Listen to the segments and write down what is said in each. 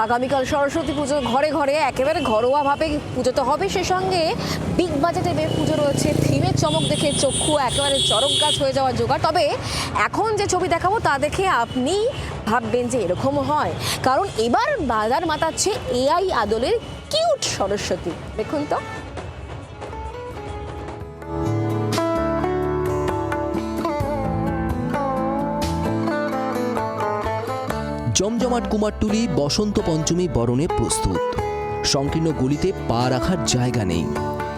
আগামীকাল সরস্বতী পুজো ঘরে ঘরে, একেবারে ঘরোয়াভাবে পুজো তো হবে। সে সঙ্গে বিগ বাজেটে বের পুজো রয়েছে। থিমের চমক দেখে চক্ষু একেবারে চরক গাছ হয়ে যাওয়ার জোগাড়। তবে এখন যে ছবি দেখাবো তা দেখে আপনি ভাববেন যে এরকম হয়। কারণ এবার বাজার মাতাচ্ছে এআই আদলের কিউট সরস্বতী। দেখুন তো। জমজমাট কুমারটুলি বসন্ত পঞ্চমী বরণে প্রস্তুত। সংকীর্ণ গলিতে পা রাখার জায়গা নেই।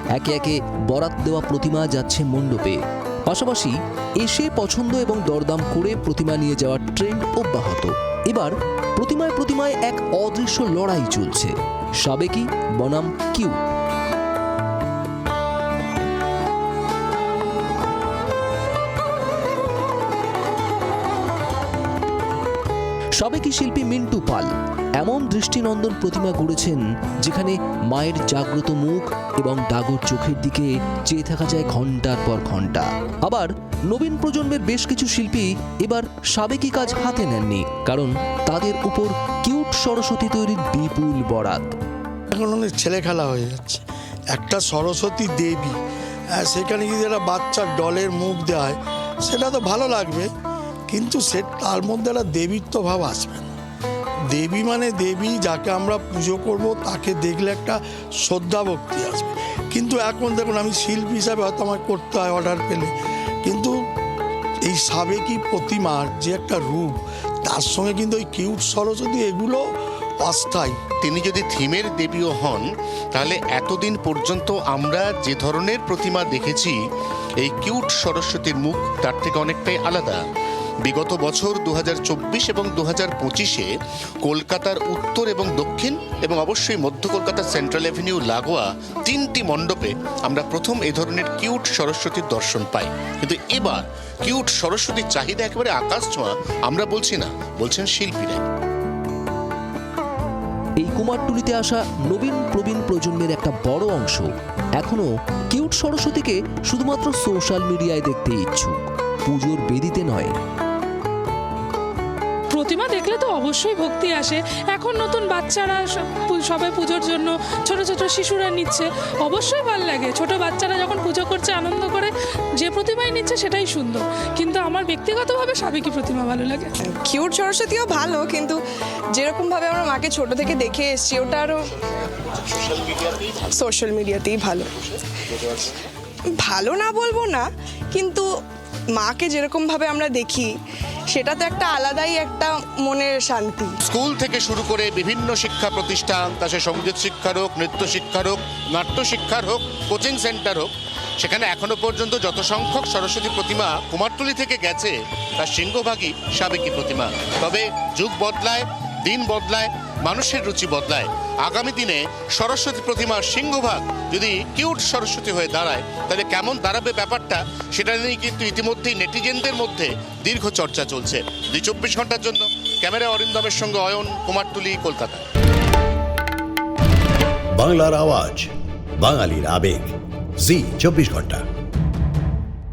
একে একে বরাত দেওয়া প্রতিমা যাচ্ছে মণ্ডপে। পাশাপাশি এসে পছন্দ এবং দরদাম করে প্রতিমা নিয়ে যাওয়ার ট্রেন্ড অব্যাহত। এবার প্রতিমায় প্রতিমায় এক অদৃশ্য লড়াই চলছে। সাবেকি বনাম কিউ। সাবেকি শিল্পী মিন্টু পাল? এমন দৃষ্টিনন্দন প্রতিমা গড়েছেন যেখানে মায়ের জাগ্রত মুখ এবং ডাগর চোখের দিকে চেয়ে থাকা যায় ঘণ্টার পর ঘণ্টা আবার নবীন প্রজন্মের বেশ কিছু শিল্পী এবার সাবেকি কাজ হাতে নেননি, কারণ তাদের উপর কিউট সরস্বতী তৈরির বিপুল বরাত। এখন অনেক ছেলে খেলা হয়ে যাচ্ছে। একটা সরস্বতী দেবী সেখানে যদি একটা বাচ্চার ডলের মুখ দেয় সেটা তো ভালো লাগবে। কিন্তু সে তার মধ্যে একটা দেবীত্ব ভাব আসবে না। দেবী মানে দেবী, যাকে আমরা পুজো করব, তাকে দেখলে একটা শ্রদ্ধা ভক্তি আসবে। কিন্তু এখন দেখুন, আমি শিল্পী হিসাবে হয়তো আমার করতে হয় অর্ডার পেলে। কিন্তু এই সাবেকি প্রতিমার যে একটা রূপ, তার সঙ্গে কিন্তু ওই কিউট সরস্বতী, এগুলো অস্থায়ী। তিনি যদি থিমের দেবীও হন, তাহলে এতদিন পর্যন্ত আমরা যে ধরনের প্রতিমা দেখেছি, এই কিউট সরস্বতীর মুখ তার থেকে অনেকটাই আলাদা। বিগত বছর দু হাজার চব্বিশ এবং দু পঁচিশে কলকাতার উত্তর এবং দক্ষিণ এবং অবশ্যই মধ্য কলকাতার সেন্ট্রাল অ্যাভিনিউ লাগোয়া তিনটি মণ্ডপে আমরা প্রথম এই ধরনের কিউট সরস্বতীর দর্শন পাই। কিন্তু এবার কিউট সরস্বতীর চাহিদা একেবারে আকাশ ছোঁয়া, আমরা বলছি না, বলছেন শিল্পীরা এই কুমারটুলিতে আসা নবীন প্রবীণ প্রজন্মের একটা বড় অংশ এখনও কিউট সরস্বতীকে শুধুমাত্র সোশ্যাল মিডিয়ায় দেখতে ইচ্ছুক। পুজোর বেদিতে নয় প্রতিমা দেখলে তো অবশ্যই ভক্তি আসে। এখন নতুন বাচ্চারা সব সবাই পুজোর জন্য ছোট ছোট শিশুরা নিচ্ছে। অবশ্যই ভালো লাগে। ছোট বাচ্চারা যখন পুজো করছে, আনন্দ করে, যে প্রতিমাই নিচ্ছে সেটাই সুন্দর। কিন্তু আমার ব্যক্তিগতভাবে সাবেকি প্রতিমা ভালো লাগে। কিউট সরস্বতীও ভালো, কিন্তু যেরকম ভাবে আমরা মাকে ছোট থেকে দেখে এসেছি, ওটা আরও সোশ্যাল মিডিয়াতেই ভালো। ভালো না বলব না, কিন্তু মাকে যেরকমভাবে আমরা দেখি সেটা তো একটা আলাদাই একটা মনের শান্তি। স্কুল থেকে শুরু করে বিভিন্ন শিক্ষা প্রতিষ্ঠান, তা সে সংগীত শিক্ষার হোক, নৃত্য শিক্ষার হোক, নাট্য শিক্ষার হোক, কোচিং সেন্টার হোক, সেখানে এখনও পর্যন্ত যত সংখ্যক সরস্বতী প্রতিমা কুমারটুলি থেকে গেছে, তার সিংহভাগই সাবেকি প্রতিমা। তবে যুগ বদলায়, দিন বদলায়, মানুষের রুচি বদলায়। আগামী দিনে সরস্বতী প্রতিমার সিংহভাগ যদি কিউট সরস্বতী হয়ে দাঁড়ায়, তাহলে কেমন দাঁড়াবে ব্যাপারটা সেটা নিয়ে কিন্তু ইতিমধ্যেই নেটিজেনদের মধ্যে দীর্ঘ চর্চা চলছে। দুই চব্বিশ ঘণ্টার জন্য ক্যামেরা অরিন্দমের সঙ্গে অয়ন কুমারটুলি কলকাতা। বাংলার আওয়াজ, বাঙালির আবেগ। জি, চব্বিশ ঘণ্টা।